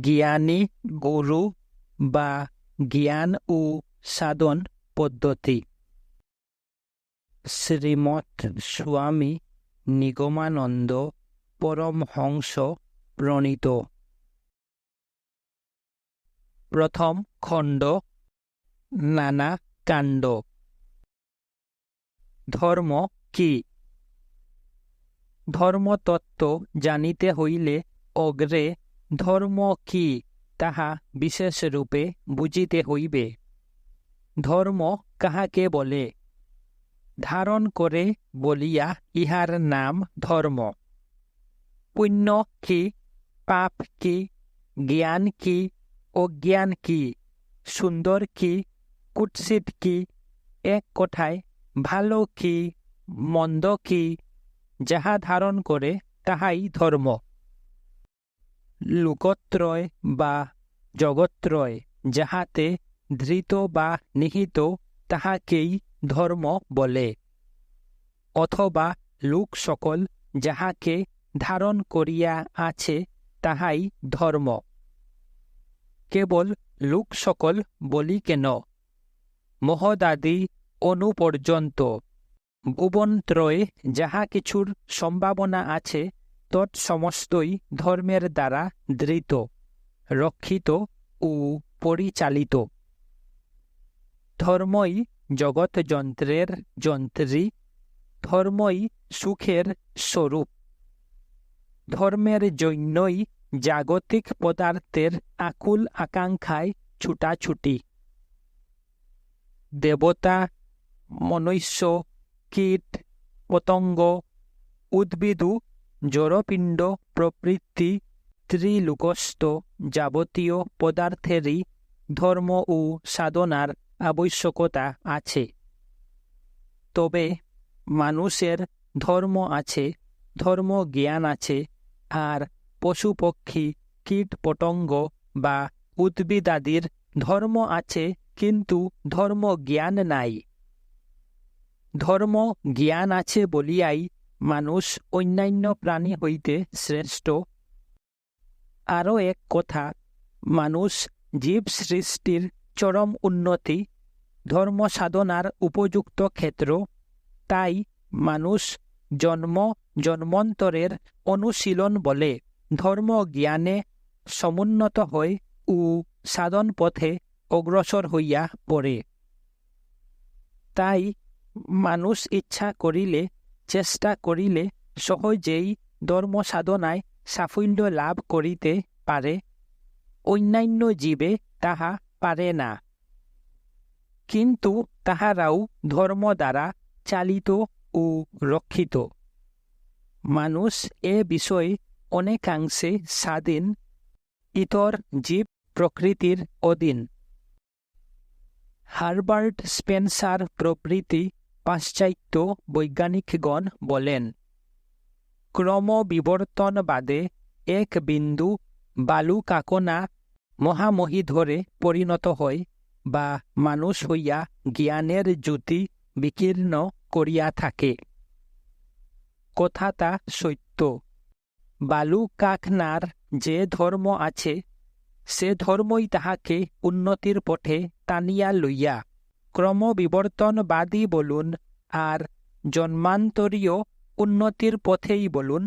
জ্ঞানী গুরু বা জ্ঞান ও সাধন পদ্ধতি। শ্রীমৎ স্বামী নিগমানন্দ পরমহংস প্রণীত। প্রথম খণ্ড, নানা কাণ্ড। ধর্ম কি? ধর্মতত্ত্ব জানিতে হইলে অগ্রে ধর্ম কি তাহা বিশেষরূপে বুঝিতে হইবে। ধর্ম কাহাকে বলে? ধারণ করে বলিয়া ইহার নাম ধর্ম। পুণ্য কি পাপ কি জ্ঞান কি অজ্ঞান কি সুন্দর কি কুৎসিত কি এক কথায় ভালো কি মন্দ কি যাহা ধারণ করে তাহাই ধর্ম। লোকত্রয় বা জগত্রয়, যাহাতে ধৃত বা নিহিত তাহাকেই ধর্ম বলে। অথবা লোক সকল যাহাকে ধারণ করিয়া আছে, তাহাই ধর্ম। কেবল লোক সকল বলি কেন? মহদাদি অনুপর্যন্ত। ভুবনত্রয়ে যাহা কিছুর সম্ভাবনা আছে তৎসমস্তই ধর্মের দ্বারা ধৃত রক্ষিত ও পরিচালিত। ধর্মই জগৎ যন্ত্রের যন্ত্রী, ধর্মই সুখের স্বরূপ। ধর্মের জন্যই জাগতিক পদার্থের আকুল আকাঙ্ক্ষায় ছুটাছুটি। দেবতা, মনুষ্য, কীট, পতঙ্গ উদ্ভিদু জড়পিণ্ড প্রবৃত্তি ত্রিলোকস্থ যাবতীয় পদার্থেরই ধর্ম ও সাধনার আবশ্যকতা আছে। তবে মানুষের ধর্ম আছে ধর্ম জ্ঞান আছে, আর পশু পক্ষী কীট বা উদ্ভিদাদির ধর্ম আছে, কিন্তু ধর্ম জ্ঞান নাই। ধর্ম জ্ঞান আছে বলিয়াই মানুষ অন্যান্য প্রাণী হইতে শ্রেষ্ঠ। আরও এক কথা, মানুষ জীব সৃষ্টির চরম উন্নতি, ধর্ম সাধনার উপযুক্ত ক্ষেত্র, তাই মানুষ জন্ম জন্মন্তরের অনুশীলন বলে ধর্ম জ্ঞানে সমুন্নত হয় ও সাধন পথে অগ্রসর হইয়া পড়ে। তাই মানুষ ইচ্ছা করিলে চেষ্টা করিলে সহজেই ধর্ম সাধনায় সাফল্য লাভ করিতে পারে, অন্যান্য জীবে তাহা পারে না। কিন্তু তাহারাও ধর্ম দ্বারা চালিত ও রক্ষিত। মানুষ এ বিষয়ে অনেকাংশে স্বাধীন, ইতর জীব প্রকৃতির অধীন। হারবার্ট স্পেন্সার প্রভৃতি পাশ্চাত্য বৈজ্ঞানিকগণ বলেন ক্রমবিবর্তনবাদে এক বিন্দু বালু কাকনা মহামহি ধরে পরিণত হয় বা মানুষ হইয়া জ্ঞানের জ্যোতি বিকীর্ণ করিয়া থাকে। কথাটা সত্য। বালু কাকনার যে ধর্ম আছে, সে ধর্মই তাহাকে উন্নতির পথে টানিয়া লইয়া ক্রমবিবর্তনবাদী বলুন আর জন্মান্তরীয় উন্নতির পথেই বলুন,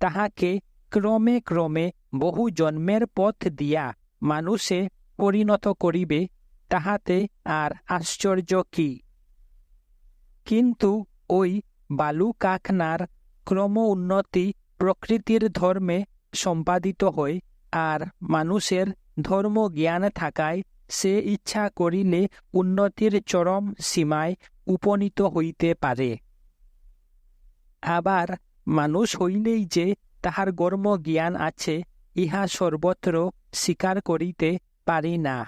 তাহাকে ক্রমে ক্রমে বহু জন্মের পথ দিয়া মানুষে পরিণত করিবে, তাহাতে আর আশ্চর্য কি? কিন্তু ওই বালু কাখনার ক্রম উন্নতি প্রকৃতির ধর্মে সম্পাদিত হয় আর মানুষের ধর্ম জ্ঞান থাকায় সে ইচ্ছা করিলে উন্নতির চরম সীমায় উপনীত হইতে পারে। আবার মানুষ হইলেই যে তাহার কর্ম জ্ঞান আছে, ইহা সর্বত্র স্বীকার করিতে পারি না।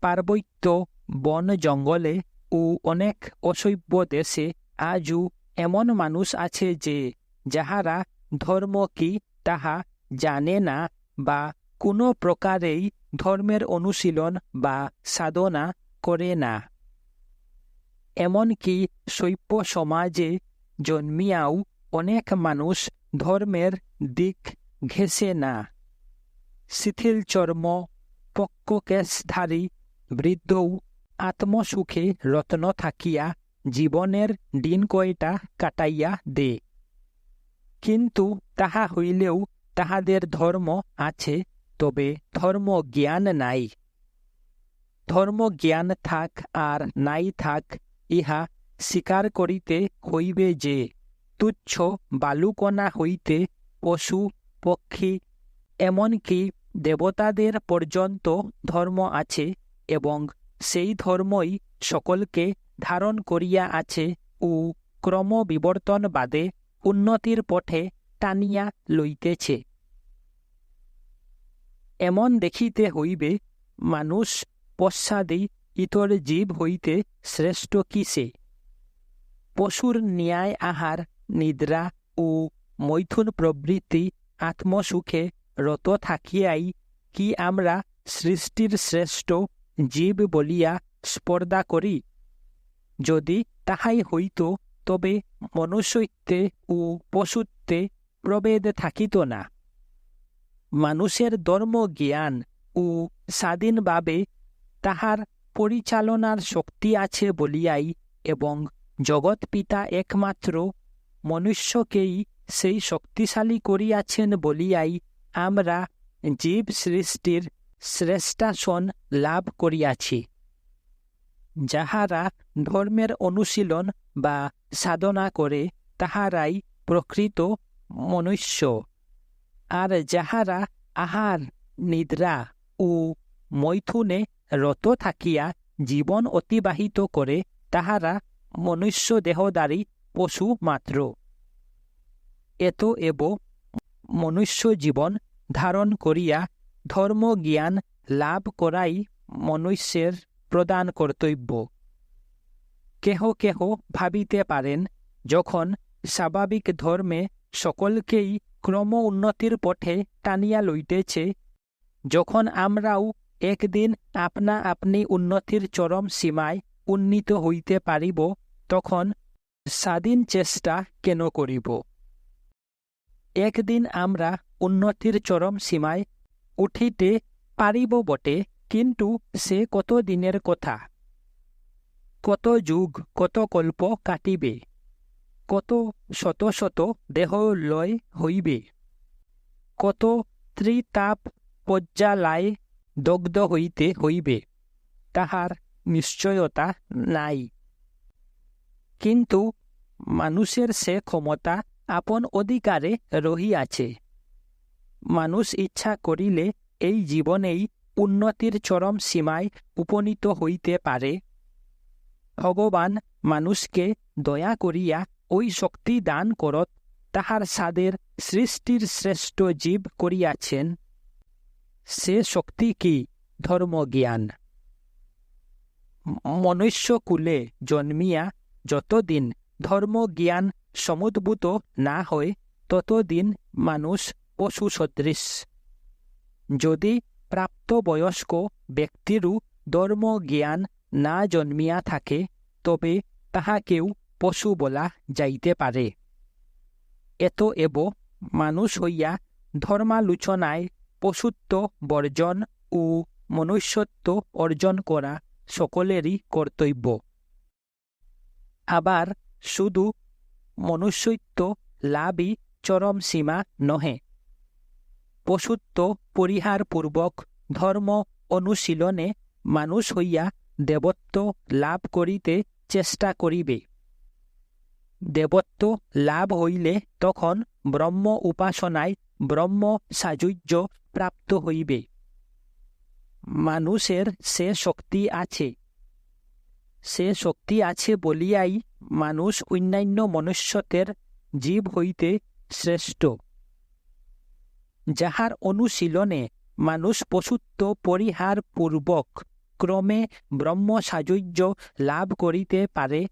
পার্বত্য বন জঙ্গলে ও অনেক অসভ্য দেশে আজও এমন মানুষ আছে যে, যাহারা ধর্ম কি তাহা জানে না বা কোনো প্রকারেই ধর্মের অনুশীলন বা সাধনা করে না। এমনকি শৈব্য সমাজে জন্মিয়াও অনেক মানুষ ধর্মের দিক ঘেঁষে না। শিথিল চর্ম, পক্ককেশধারী বৃদ্ধৌ আত্মসুখে রত্ন থাকিয়া জীবনের দিন কয়টা কাটাইয়া দে। কিন্তু তাহা হইলেও তাহাদের ধর্ম আছে তবে ধর্ম জ্ঞান নাই। ধর্ম জ্ঞান থাক আর নাই থাক, ইহা স্বীকার করিতে হইবে যে, তুচ্ছ বালুকণা হইতে পশু, পক্ষী, এমনকি দেবতাদের পর্যন্ত ধর্ম আছে এবং সেই ধর্মই সকলকে ধারণ করিয়া আছে ও ক্রমবিবর্তন বাদে উন্নতির পথে টানিয়া লইতেছে। এমন দেখিতে হইবে, মানুষ পশ্চাদেই ইতর জীব হইতে শ্রেষ্ঠ কিসে পশুর ন্যায় আহার, নিদ্রা ও মৈথুন প্রবৃত্তি আত্মসুখে রত থাকিয়াই কি আমরা সৃষ্টির শ্রেষ্ঠ জীব বলিয়া স্পর্ধা করি? যদি তাহাই হইত, তবে মনুষ্যত্বে ও পশুত্বে প্রভেদ থাকিত না। মানুষের ধর্ম জ্ঞান ও স্বাধীনভাবে তাহার পরিচালনার শক্তি আছে বলিয়াই এবং জগৎ পিতা একমাত্র মনুষ্যকেই সেই শক্তিশালী করিয়াছেন বলিয়াই আমরা জীব সৃষ্টির শ্রেষ্ঠাসন লাভ করিয়াছি। যাহারা ধর্মের অনুশীলন বা সাধনা করে, তাহারাই প্রকৃত মনুষ্য। আর যাহারা আহার নিদ্রা ও মৈথুনে রত থাকিয়া জীবন অতিবাহিত করে তাহারা মনুষ্য দেহদারী পশু মাত্র এত এব মনুষ্য জীবন ধারণ করিয়া ধর্ম জ্ঞান লাভ করাই মনুষ্যের প্রদান কর্তব্য কেহ কেহ ভাবিতে পারেন যখন স্বাভাবিক ধর্মে সকলকেই ক্রম উন্নতির পথে টানিয়া লইতেছে। যখন আমরাও একদিন আপনা আপনি উন্নতির চরম সীমায় উন্নীত হইতে পারিব, তখন স্বাধীন চেষ্টা কেন করিব? একদিন আমরা উন্নতির চরম সীমায় উঠিতে পারিব বটে, কিন্তু সে কত দিনের কথা? কত যুগ, কত কল্প কাটিবে? কত শত শত দেহ লয় হইবে? কত ত্রিতাপ পর্যালায় দগ্ধ হইতে হইবে? তাহার নিশ্চয়তা নাই। কিন্তু মানুষের সে ক্ষমতা আপন অধিকারে রহিয়াছে। মানুষ ইচ্ছা করিলে এই জীবনেই উন্নতির চরম সীমায় উপনীত হইতে পারে। ভগবান মানুষকে দয়া করিয়া ওই শক্তি দান করত, তাহার সাদের সৃষ্টির শ্রেষ্ঠ জীব করিয়াছেন। সে শক্তি কি? ধর্মজ্ঞান। মনুষ্যকুলে জন্মিয়া যতদিন ধর্মজ্ঞান সমুদ্ভূত না হয়, ততদিন মানুষ পশু সদৃশ যদি প্রাপ্তবয়স্ক ব্যক্তিরও ধর্মজ্ঞান না জন্মিয়া থাকে, তবে তাহাকেও পশু বলা যাইতে পারে। এত এব মানুষ হইয়া ধর্মালোচনায় পশুত্ব বর্জন ও মনুষ্যত্ব অর্জন করা সকলেরই কর্তব্য। আবার শুধু মনুষ্যত্ব লাভই চরম সীমা নহে। পশুত্ব পরিহারপূর্বক ধর্ম অনুশীলনে মানুষ হইয়া দেবত্ব লাভ করিতে চেষ্টা করিবে। দেবত্ব লাভ হইলে তখন ব্রহ্ম উপাসনায় ব্রহ্ম সাযুজ্য প্রাপ্ত হইবে। মানুষের সে শক্তি আছে। সে শক্তি আছে বলিয়াই মানুষ অন্যান্য মনুষ্যতের জীব হইতে শ্রেষ্ঠ। যাহার অনুশীলনে মানুষ পশুত্ব পরিহার পূর্বক ক্রমে ব্রহ্ম সাযুজ্য লাভ করিতে পারে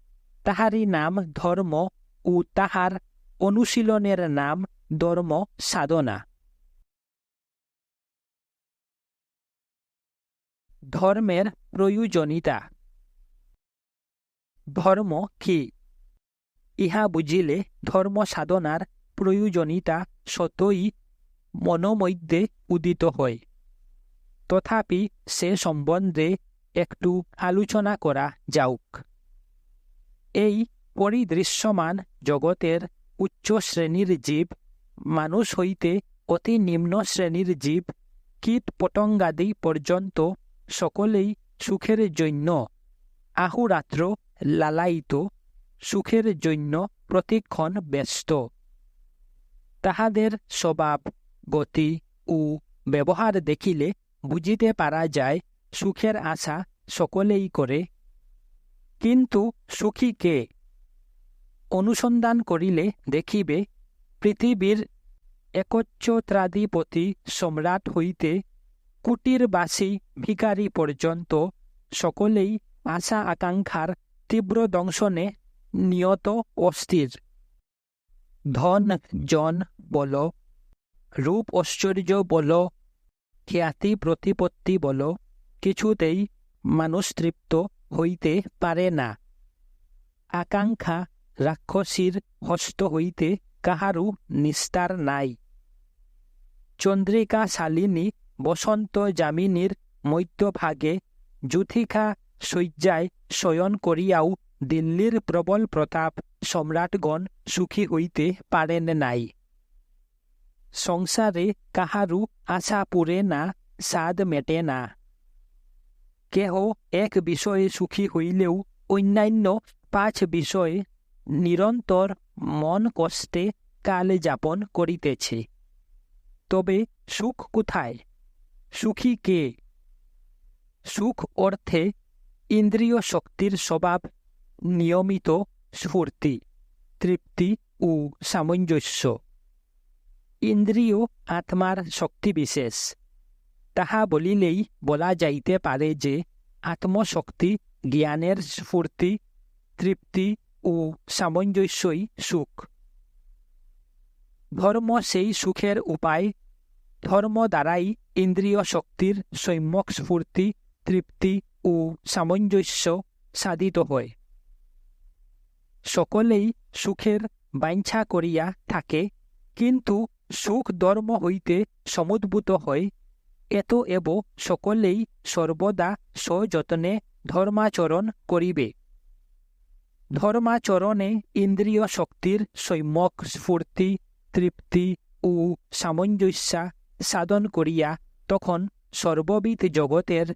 তাহারই নাম ধর্ম ও তাহার অনুশীলনের নাম ধর্ম সাধনা। ধর্মের প্রয়োজনীয়তা। ধর্ম কি? ইহা বুঝিলে ধর্ম সাধনার প্রয়োজনীয়তা সতই মনোমধ্যে উদিত হয়। তথাপি সে সম্বন্ধে একটু আলোচনা করা যাউক। এই পরিদৃশ্যমান জগতের উচ্চ শ্রেণির জীব, মানুষ হইতে অতি নিম্ন শ্রেণির জীব কীট পতঙ্গাদি পর্যন্ত সকলেই সুখের জন্য আহুরাত্র লালায়িত, সুখের জন্য প্রতিক্ষণ ব্যস্ত। তাহাদের স্বভাব, গতি ও ব্যবহার দেখিলে বুঝিতে পারা যায়, সুখের আশা সকলেই করে। কিন্তু সুখী কে? অনুসন্ধান করিলে দেখিবে, পৃথিবীর একচ্ছত্রাধিপতি সম্রাট হইতে কুটিরবাসী ভিকারী পর্যন্ত সকলেই আশা আকাঙ্ক্ষার তীব্র দংশনে নিয়ত অস্থির। ধন, জন, বল, রূপ ঐশ্বর্য বল, খ্যাতি, প্রতিপত্তি বল, কিছুতেই মানুষ তৃপ্ত হইতে পারে না। আকাঙ্ক্ষা রাক্ষসীর হস্ত হইতে কাহারু নিস্তার নাই। চন্দ্রিকা শালিনী বসন্ত যামিনীর মধ্যভাগে যুথিকা শয্যায় শয়ন করিয়াও দিল্লির প্রবল প্রতাপ সম্রাটগণ সুখী হইতে পারেন নাই। সংসারে কাহারু আশা পুরে না, স্বাদ মেটে না। কেহ এক বিষয়ে সুখী হইলেও অন্যান্য পাঁচ বিষয়ে নিরন্তর মন কষ্টে কাল যাপন করিতেছে। তবে সুখ কোথায়? সুখী কে? সুখ অর্থে ইন্দ্রিয় শক্তির স্বভাব, নিয়মিত স্ফূর্তি, তৃপ্তি ও সামঞ্জস্য। ইন্দ্রিয় আত্মার শক্তিবিশেষ তাহা বলিলেই বলা যাইতে পারে যে আত্মশক্তি, জ্ঞানের স্ফূর্তি, তৃপ্তি ও সামঞ্জস্যই সুখ। ধর্ম সেই সুখের উপায়। ধর্ম দ্বারাই ইন্দ্রিয় শক্তির সম্যক স্ফূর্তি, তৃপ্তি ও সামঞ্জস্য সাধিত হয়। সকলেই সুখের বাঞ্ছা করিয়া থাকে, কিন্তু সুখ ধর্ম হইতে সমুদ্ভূত হয়। এত এব সকলেই সর্বদা সযত্নে ধর্মাচরণ করিবে। ধর্মাচরণে ইন্দ্রিয় শক্তির সম্যক স্ফূর্তি, তৃপ্তি ও সামঞ্জস্যা সাধন করিয়া তখন সর্ববিধ জগতের,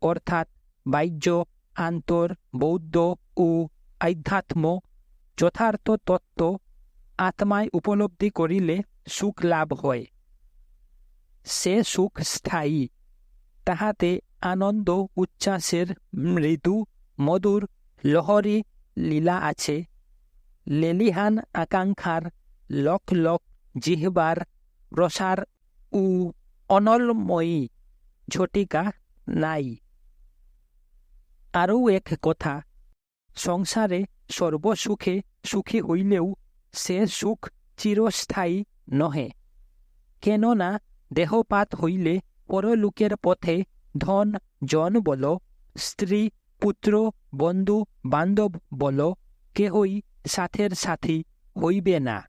অর্থাৎ বাহ্য, আন্তর, বৌদ্ধ ও আধ্যাত্ম যথার্থ তত্ত্ব আত্মায় উপলব্ধি করিলে সুখ লাভ হয়। সে সুখ স্থায়ী। তাহাতে আনন্দ, উচ্ছ্বাসের মৃদু, মধুর, লহরী লীলা আছে। লেলিহান আকাঙ্ক্ষার, লক লক জিহবার, প্রসার ও অনলময়ী, ঝটিকা নাই। আরও এক কথা, সংসারে সর্বসুখে সুখী হইলেও সে সুখ চিরস্থায়ী নহে। কেননা দেহপাত হইলে পরলোকের পথে ধন, জন বল, স্ত্রী, পুত্র, বন্ধু, বান্ধব বল, কেহই সাথের সাথী হইবে না।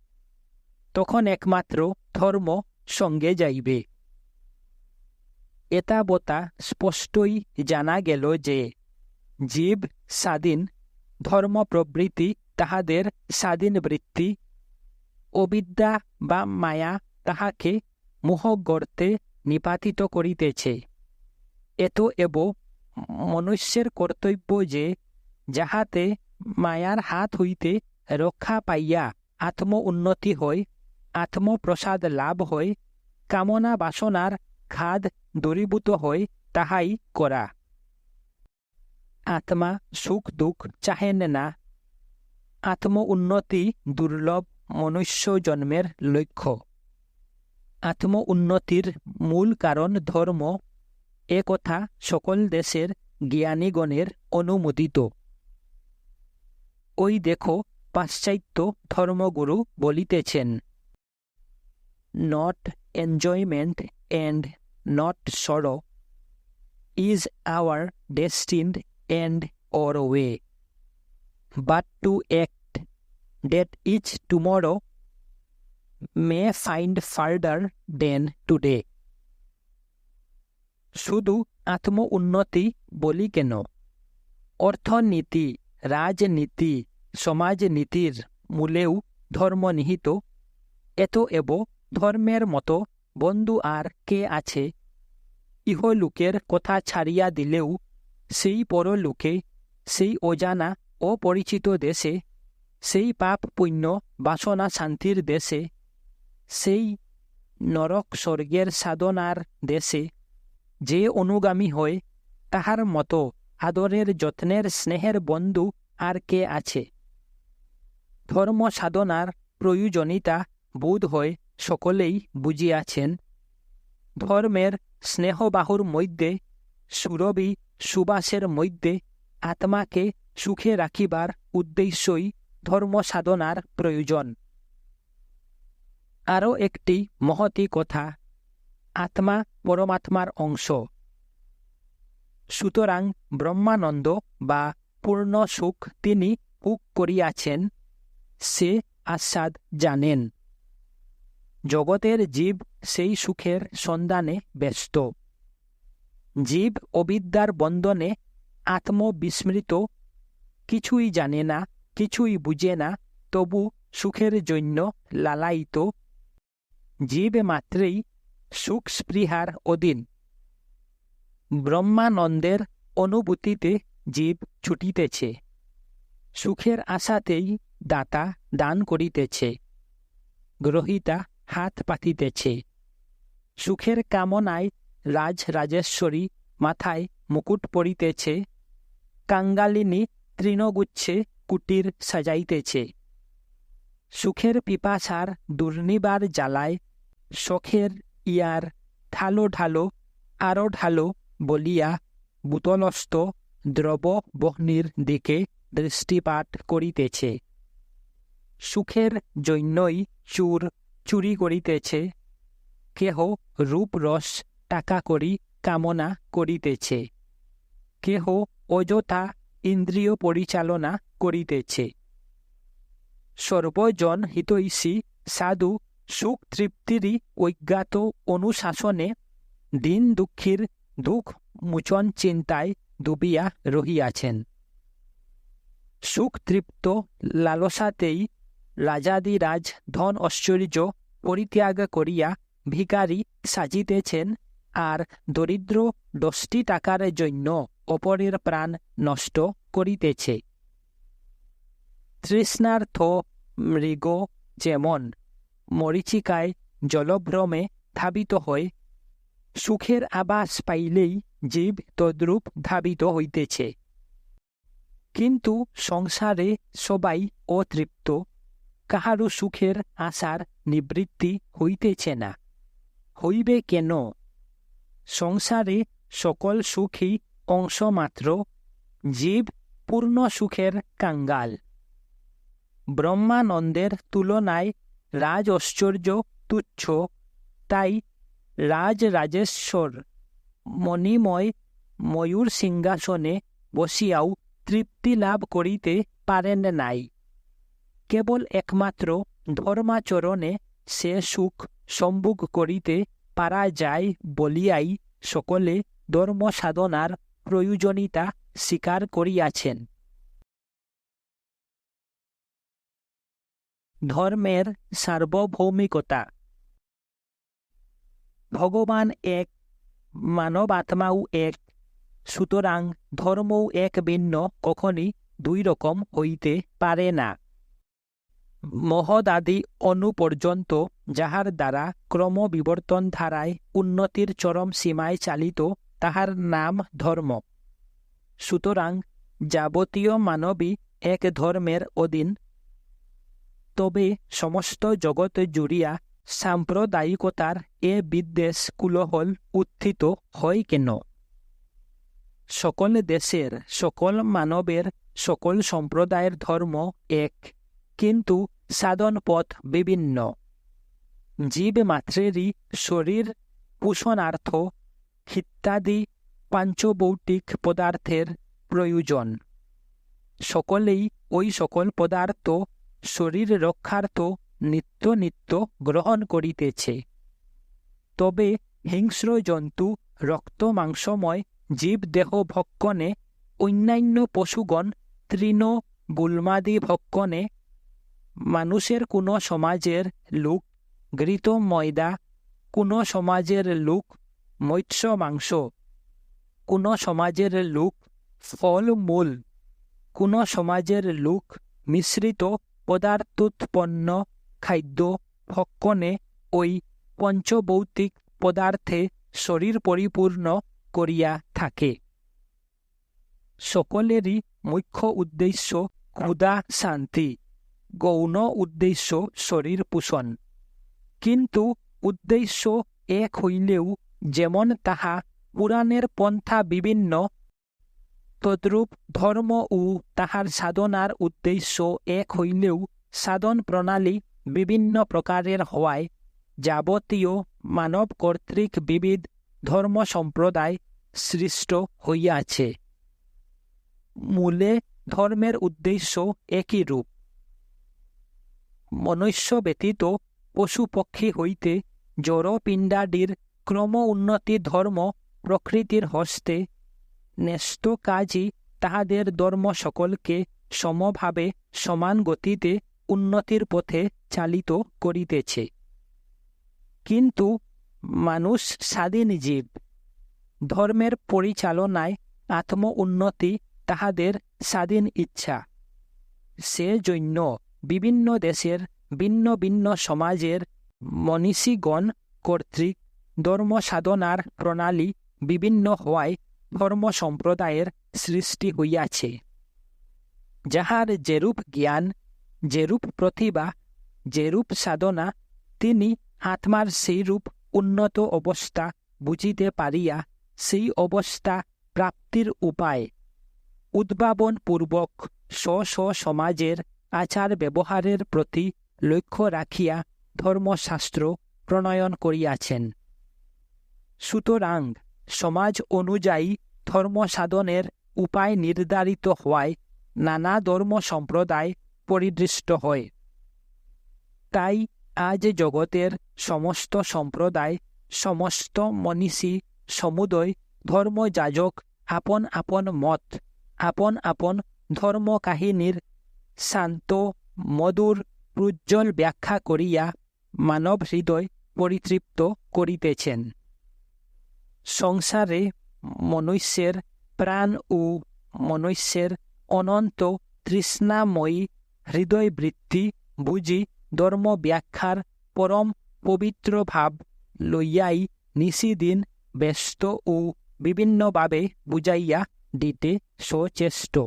তখন একমাত্র ধর্ম সঙ্গে যাইবে। এতাবতা স্পষ্টই জানা গেল যে, জীব স্বাধীন, ধর্ম প্রবৃত্তি তাহাদের স্বাধীন বৃত্তি, অবিদ্যা বা মায়া তাহাকে মোহ গর্তে নিপাতিত করিতেছে। এত এব মনুষ্যের কর্তব্য যে, যাহাতে মায়ার হাত হইতে রক্ষা পাইয়া আত্ম উন্নতি হয়, আত্মপ্রসাদ লাভ হয়, কামনা বাসনার খাদ দূরীভূত হয়, তাহাই করা। আত্মা সুখ দুঃখ চাহেন না। আত্ম উন্নতি দুর্লভ মনুষ্য জন্মের লক্ষ্য। আত্ম উন্নতির মূল কারণ ধর্ম, এ কথা সকল দেশের জ্ঞানীগণের অনুমোদিত। ওই দেখো পাশ্চাত্য ধর্মগুরু বলিতেছেন not enjoyment and not sorrow is our destined end or way but to act that each tomorrow may find farther than today শুধু আত্ম উন্নতি বলি কেন? অর্থনীতি, রাজনীতি, সমাজনীতির মূলেও ধর্ম নিহিত। এত এব ধর্মের মতো বন্ধু আর কে আছে? ইহলোকের কথা ছাড়িয়া দিলেও সেই পরলোকে, সেই অজানা অপরিচিত দেশে, সেই পাপ পুণ্য বাসনা শান্তির দেশে সেই নরক স্বর্গের সাধনার দেশে যে অনুগামী হয় তাহার মতো আদরের যত্নের স্নেহের বন্ধু আর কে আছে। ধর্ম সাধনার প্রয়োজনীয়তা বোধ হয় সকলেই বুঝিয়াছেন ধর্মের স্নেহবাহুর মধ্যে সুরবি সুবাসের মধ্যে আত্মাকে সুখে রাখিবার উদ্দেশ্যই ধর্ম সাধনার প্রয়োজন আরও একটি মহতি কথা, আত্মা পরমাত্মার অংশ। সুতরাং ব্রহ্মানন্দ বা পূর্ণ সুখ তিনি পুক করিয়াছেন, সে আস্বাদ জানেন। জগতের জীব সেই সুখের সন্ধানে ব্যস্ত। জীব অবিদ্যার বন্ধনে আত্মবিস্মৃত, কিছুই জানে না, কিছুই বুঝে না, তবু সুখের জন্য লালায়িত জীব মাত্রেই সুখ স্পৃহার অধীন। ব্রহ্মানন্দের অনুভূতিতে জীব ছুটিতেছে। সুখের আশাতেই দাতা দান করিতেছে। গ্রহিতা হাত পাতিতেছে। সুখের কামনায় রাজ রাজেশ্বরী মাথায় মুকুট পড়িতেছে কাঙ্গালিনী তৃণগুচ্ছে কুটির সাজাইতেছে। সুখের পিপাসার দুর্নিবার জ্বালায়, শখের ইয়ার ঢালো ঢালো, আরও ঢালো বলিয়া বুতলস্ত দ্রব বহ্নির দিকে দৃষ্টিপাত করিতেছে। সুখের জন্যই চুর চুরি করিতেছে, কেহ রূপরস টাকা করি কামনা করিতেছে, কেহ অযথা ইন্দ্রিয় পরিচালনা করিতেছে। সর্বজন হিতৈষী সাধু সুখ তৃপ্তিরই অজ্ঞাত অনুশাসনে দিন দুঃখীর দুঃখ মোচন চিন্তায় ডুবিয়া রহিয়াছেন। সুখ তৃপ্ত লালসাতেই রাজাদিরাজ ধন ঐশ্বর্য পরিত্যাগ করিয়া ভিকারী সাজিতেছেন আর দরিদ্র দশটি টাকার জন্য অপরের প্রাণ নষ্ট করিতেছে। তৃষ্ণার্থ মৃগ যেমন মরিচিকায় জলভ্রমে ধাবিত হয়, সুখের আবাস পাইলেই জীব তদ্রূপ ধাবিত হইতেছে। কিন্তু সংসারে সবাই অতৃপ্ত, কাহারও সুখের আশার নিবৃত্তি হইতেছে না। হইবে কেন? সংসারে সকল সুখী অংশমাত্র, জীব পূর্ণ সুখের কাঙ্গাল। ব্রহ্মানন্দের তুলনায় রাজ ঐশ্বর্য তুচ্ছ। তাই রাজ রাজেশ্বর মণিময় ময়ূর সিংহাসনে বসিয়াও তৃপ্তি লাভ করিতে পারেন নাই। কেবল একমাত্র ধর্মাচরণে সে সুখ সম্ভোগ করিতে পারা যায় বলিয়াই সকলে ধর্ম সাধনার প্রয়োজনীয়তা স্বীকার করিয়াছেন। ধর্মের সার্বভৌমিকতা। ভগবান এক মানবাত্মাও এক, সুতরাং ধর্মও এক ভিন্ন, কখনই দুই রকম হইতে পারে না। মহদাদি অনু পর্যন্ত যাহার দ্বারা ক্রমবিবর্তন ধারায় উন্নতির চরম সীমায় চালিত, তাহার নাম ধর্ম। সুতরাং যাবতীয় মানবী এক ধর্মের অধীন তবে সমস্ত জগৎ জুড়িয়া সাম্প্রদায়িকতার এ বিদ্বেষ কুলহল উত্থিত হয় কেন? সকল দেশের, সকল মানবের, সকল সম্প্রদায়ের ধর্ম এক, কিন্তু সাধন পথ বিভিন্ন। জীব মাত্রেরই শরীর, পোষণার্থ ইত্যাদি পাঞ্চভৌতিক পদার্থের প্রয়োজন। সকলেই ওই সকল পদার্থ শরীর রক্ষার্থ নিত্য নিত্য গ্রহণ করিতেছে। তবে হিংস্র জন্তু, রক্ত মাংসময়, জীব দেহ ভক্ষণে, অন্যান্য পশুগণ, তৃণ গুলমাদি ভক্ষণে, মানুষের কোনো সমাজের লোক, ঘৃত ময়দা, কোনো সমাজের লোক, মৎস্য মাংস, কোনো সমাজের লোক ফল মূল কোনো সমাজের লোক, মিশ্রিত পদার্থোৎপন্ন খাদ্য ভক্ষণে ওই পঞ্চভৌতিক পদার্থে শরীর পরিপূর্ণ করিয়া থাকে। সকলেরই মুখ্য উদ্দেশ্য ক্ষুদা শান্তি, গৌণ উদ্দেশ্য শরীর পোষণ। কিন্তু উদ্দেশ্য এক হইলেও যেমন তাহা পুরাণের পন্থা বিভিন্ন তদ্রূপ ধর্ম ও তাহার সাধনার উদ্দেশ্য এক হইলেও সাধন প্রণালী বিভিন্ন প্রকারের হওয়ায় যাবতীয় মানব কর্তৃক বিবিধ ধর্ম সম্প্রদায় সৃষ্ট হইয়াছে। মূলে ধর্মের উদ্দেশ্য একই রূপ। মনুষ্য ব্যতীত পশু পক্ষী হইতে জড়পিণ্ডাদির ক্রম উন্নতি ধর্ম প্রকৃতির হস্তে ন্যস্ত কাজই তাহাদের ধর্ম সকলকে সমভাবে সমান গতিতে উন্নতির পথে চালিত করিতেছে। কিন্তু মানুষ স্বাধীন জীব। ধর্মের পরিচালনায় আত্ম উন্নতি তাহাদের স্বাধীন ইচ্ছা। সেজন্য বিভিন্ন দেশের ভিন্ন ভিন্ন সমাজের মনীষীগণ কর্তৃক ধর্ম সাধনার প্রণালী বিভিন্ন হওয়ায় ধর্ম সম্প্রদায়ের সৃষ্টি হইয়াছে, যাহার যেরূপ জ্ঞান, যেরূপ প্রতিভা, যেরূপ সাধনা, তিনি আত্মার সেইরূপ উন্নত অবস্থা বুঝিতে পারিয়া সেই অবস্থা প্রাপ্তির উপায় উদ্ভাবন উদ্ভাবনপূর্বক স্ব স্ব সমাজের আচার ব্যবহারের প্রতি লক্ষ্য রাখিয়া ধর্মশাস্ত্র প্রণয়ন করিয়াছেন। সুতরাং সমাজ অনুযায়ী ধর্ম সাধনের উপায় নির্ধারিত হওয়ায় নানা ধর্ম সম্প্রদায় পরিদৃষ্ট হয়। তাই আজ জগতের সমস্ত সম্প্রদায়, সমস্ত মনীষী সমুদয় ধর্মযাজক আপন আপন মত, আপন আপন ধর্ম কাহিনীর শান্ত, মধুর প্রজ্জ্বল ব্যাখ্যা করিয়া মানব হৃদয় পরিতৃপ্ত করিতেছেন। সংসারে মনুষ্যের প্রাণ ও মনুষ্যের অনন্ত তৃষ্ণাময়ী হৃদয়বৃত্তি বুঝি ধর্ম ব্যাখ্যার পরম পবিত্র ভাব লইয়াই নিশিদিন ব্যস্ত ও বিভিন্নভাবে বুঝাইয়া দিতে সচেষ্ট।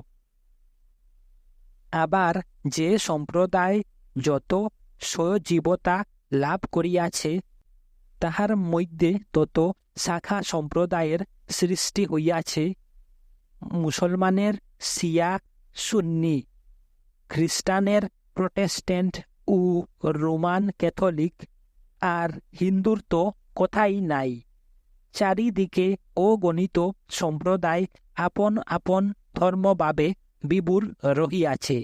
আবার যে সম্প্রদায় যত সজীবতা লাভ করিয়াছে তাহার মধ্যে তত শাখা সম্প্রদায়ের সৃষ্টি হইয়াছে। মুসলমানের সিয়া সুন্নি, খ্রিস্টানের প্রোটেস্ট্যান্ট ও রোমান ক্যাথলিক আর হিন্দুর তো কথাই নাই। চারিদিকে অগণিত সম্প্রদায় আপন আপন ধর্মভাবে বিবুর রহিয়াছে।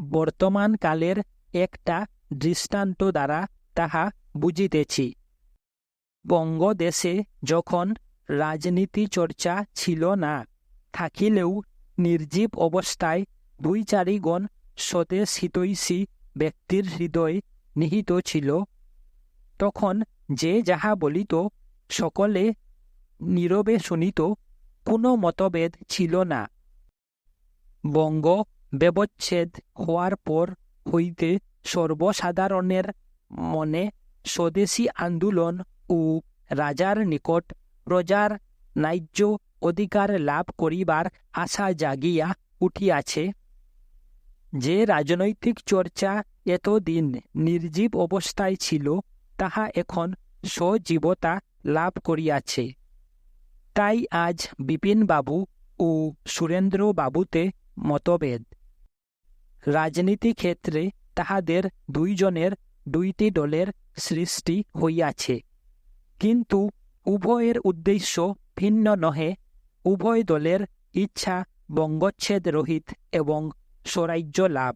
বর্তমান কালের একটা দৃষ্টান্ত দ্বারা তাহা বুঝিতেছি। বঙ্গদেশে যখন রাজনীতি চর্চা ছিল না, থাকিলেও নির্জীব অবস্থায় দুই চারিগণ স্বদেশ হিতৈষী ব্যক্তির হৃদয় নিহিত ছিল। তখন যে যাহা বলিত, সকলে নীরবে শুনিত, কোনো মতভেদ ছিল না। বঙ্গ ব্যবচ্ছেদ হওয়ার পর হইতে সর্বসাধারণের মনে স্বদেশী আন্দোলন ও রাজার নিকট প্রজার ন্যায্য অধিকার লাভ করিবার আশা জাগিয়া উঠিয়াছে। যে রাজনৈতিক চর্চা এতদিন নির্জীব অবস্থায় ছিল, তাহা এখন সজীবতা লাভ করিয়াছে। তাই আজ বিপিনবাবু ও সুরেন্দ্রবাবুতে মতভেদ। রাজনীতি ক্ষেত্রে তাহাদের দুইজনের দুইটি দলের সৃষ্টি হইয়াছে। কিন্তু উভয়ের উদ্দেশ্য ভিন্ন নহে। উভয় দলের ইচ্ছা বঙ্গচ্ছেদ রহিত এবং স্বরাজ্য লাভ।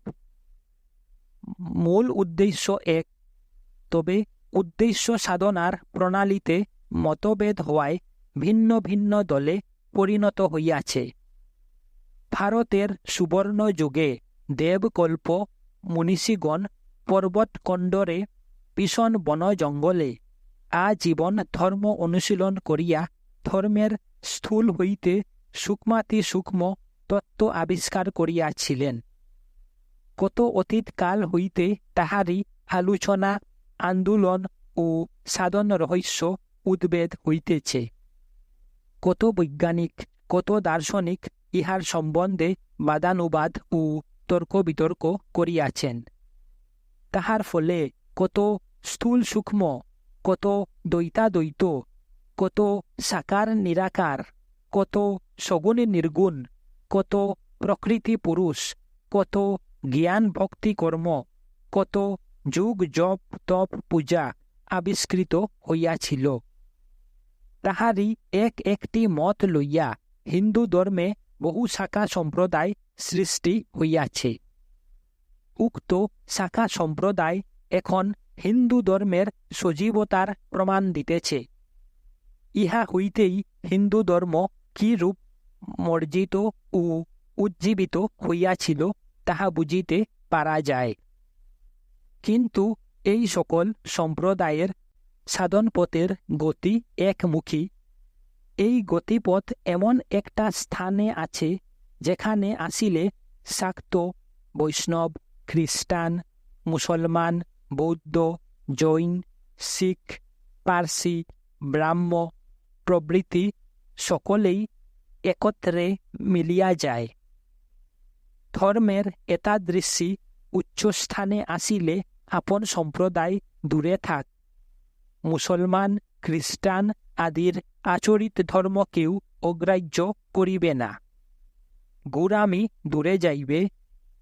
মূল উদ্দেশ্য এক। তবে উদ্দেশ্য সাধনার প্রণালীতে মতভেদ হওয়ায় ভিন্ন ভিন্ন দলে পরিণত হইয়াছে। ভারতের সুবর্ণ যুগে দেবকল্প, মুনিষীগণ পর্বতকণ্ডরে ভীষণ বন জঙ্গলে। আজীবন ধর্ম অনুশীলন করিয়া ধর্মের স্থূল হইতে সূক্ষ্মাতি সূক্ষ্ম তত্ত্ব আবিষ্কার করিয়াছিলেন কত অতীতকাল হইতে তাহারই আলোচনা, আন্দোলন ও সাধন রহস্য উদ্বেদ হইতেছে কত বৈজ্ঞানিক, কত দার্শনিক ইহার সম্বন্ধে বাদানুবাদ ও তর্ক বিতর্ক করিয়াছেন তাহার ফলে কত স্থূল সূক্ষ্ম, কত দ্বৈতাদ্বৈত, কত সাকার নিরাকার, কত সগুণী নির্গুণ, কত প্রকৃতি পুরুষ, কত জ্ঞান ভক্তি কর্ম, কত যুগ জপ তপ পূজা আবিষ্কৃত হইয়াছিল। তাহারই এক একটি মত লইয়া হিন্দু ধর্মে বহু শাখা সম্প্রদায় সৃষ্টি হইয়াছে। উক্ত শাখা সম্প্রদায় এখন হিন্দু ধর্মের সজীবতার প্রমাণ দিতেছে। ইহা হইতেই হিন্দু ধর্ম কি রূপ মর্জিত ও উজ্জীবিত হইয়াছিল তাহা বুঝিতে পারা যায়। কিন্তু এই সকল সম্প্রদায়ের সাধনপথের গতি একমুখী। এই গতিপথ এমন একটা স্থানে আছে যেখানে আসিলে শাক্ত, বৈষ্ণব খ্রিস্টান, মুসলমান, বৌদ্ধ, জৈন, শিখ, পার্সি, ব্রাহ্ম প্রভৃতি সকলেই একত্রে মিলিয়া যায়। ধর্মের এতাদৃশী উচ্চস্থানে আসিলে আপন সম্প্রদায় দূরে থাক। মুসলমান, খ্রিস্টান আদির আচরিত ধর্মকেও অগ্রাহ্য করিবে না। গোড়ামি দূরে যাইবে,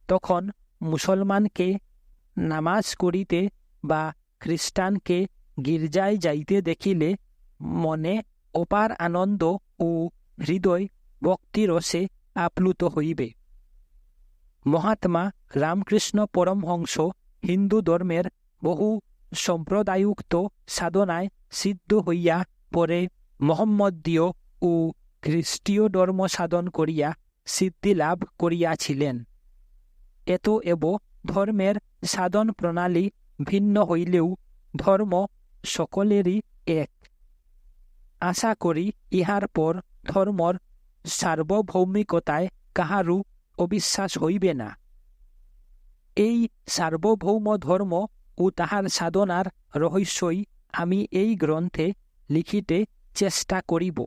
তখন মুসলমানকে নামাজ করিতে বা খ্রিস্টানকে গির্জায় যাইতে দেখিলে মনে অপার আনন্দ ও হৃদয় ভক্তিরসে আপ্লুত হইবে। মহাত্মা রামকৃষ্ণ পরমহংস হিন্দু ধর্মের বহু সম্প্রদায়ুক্ত সাধনায় সিদ্ধ হইয়া পরে মোহাম্মদীয় ও খ্রিস্টীয় ধর্ম সাধন করিয়া সিদ্ধি লাভ করিয়াছিলেন। এত এব ধর্মের সাধন প্রণালী ভিন্ন হইলেও ধর্ম সকলেরই এক। আশা করি ইহার পর ধর্মর সার্বভৌমিকতায় কাহারও অবিশ্বাস হইবে না। এই সার্বভৌম ধর্ম ও তাহার সাধনার রহস্যই আমি এই গ্রন্থে লিখিতে চেষ্টা করিব।